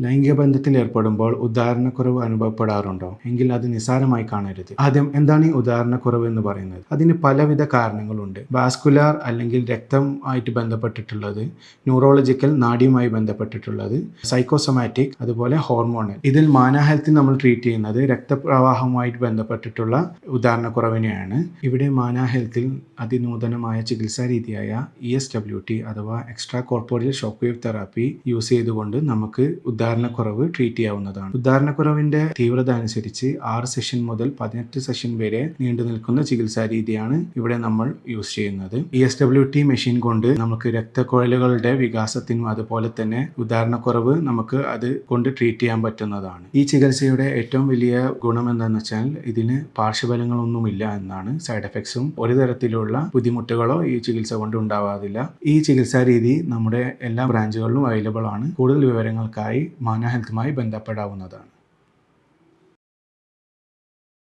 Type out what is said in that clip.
ലൈംഗിക ബന്ധത്തിൽ ഏർപ്പെടുമ്പോൾ ഉദാഹരണക്കുറവ് അനുഭവപ്പെടാറുണ്ടോ? എങ്കിൽ അത് നിസാരമായി കാണരുത്. ആദ്യം എന്താണ് ഈ ഉദാഹരണക്കുറവ് എന്ന് പറയുന്നത്? അതിന് പലവിധ കാരണങ്ങളുണ്ട്. വാസ്കുലാർ അല്ലെങ്കിൽ രക്തം ആയിട്ട് ബന്ധപ്പെട്ടിട്ടുള്ളത് ന്യൂറോളജിക്കൽ നാഡിയുമായി ബന്ധപ്പെട്ടിട്ടുള്ളത് സൈക്കോസൊമാറ്റിക് അതുപോലെ ഹോർമോണൽ. ഇതിൽ മാനഹെൽത്തിൽ നമ്മൾ ട്രീറ്റ് ചെയ്യുന്നത് രക്തപ്രവാഹവുമായിട്ട് ബന്ധപ്പെട്ടിട്ടുള്ള ഉദാഹരണക്കുറവിനെയാണ്. ഇവിടെ മാനഹെൽത്തിൽ അതിനൂതനമായ ചികിത്സാ രീതിയായ ഇ എസ് ഡബ്ല്യു ടി അഥവാ extra corporeal shock wave therapy use ചെയ്തുകൊണ്ട് നമുക്ക് ഉദാഹരണക്കുറവ് ട്രീറ്റ് ചെയ്യാവുന്നതാണ്. ഉദാഹരണക്കുറവിന്റെ തീവ്രത അനുസരിച്ച് ആറ് സെഷൻ മുതൽ പതിനെട്ട് സെഷൻ വരെ നീണ്ടു നിൽക്കുന്ന ചികിത്സാ രീതിയാണ് ഇവിടെ നമ്മൾ യൂസ് ചെയ്യുന്നത്. E S W T machine കൊണ്ട് നമുക്ക് രക്തക്കുഴലുകളുടെ വികാസത്തിനും അതുപോലെ തന്നെ ഉദാഹരണക്കുറവ് നമുക്ക് അത് കൊണ്ട് ട്രീറ്റ് ചെയ്യാൻ പറ്റുന്നതാണ്. ഈ ചികിത്സയുടെ ഏറ്റവും വലിയ ഗുണം എന്താണെന്ന് വെച്ചാൽ ഇതിന് പാർശ്വഫലങ്ങളൊന്നുമില്ല എന്നാണ്. സൈഡ് എഫക്ട്സും ഒരു തരത്തിലുള്ള ബുദ്ധിമുട്ടുകളോ ഈ ചികിത്സ കൊണ്ട് ഉണ്ടാവാതില്ല. ഈ ചികിത്സാ രീതി നമ്മുടെ എല്ലാ ബ്രാഞ്ചുകളിലും അവൈലബിൾ ആണ്. കൂടുതൽ വിവരങ്ങൾക്കായി മാന ഹെൽത്തുമായി ബന്ധപ്പെടാവുന്നതാണ്.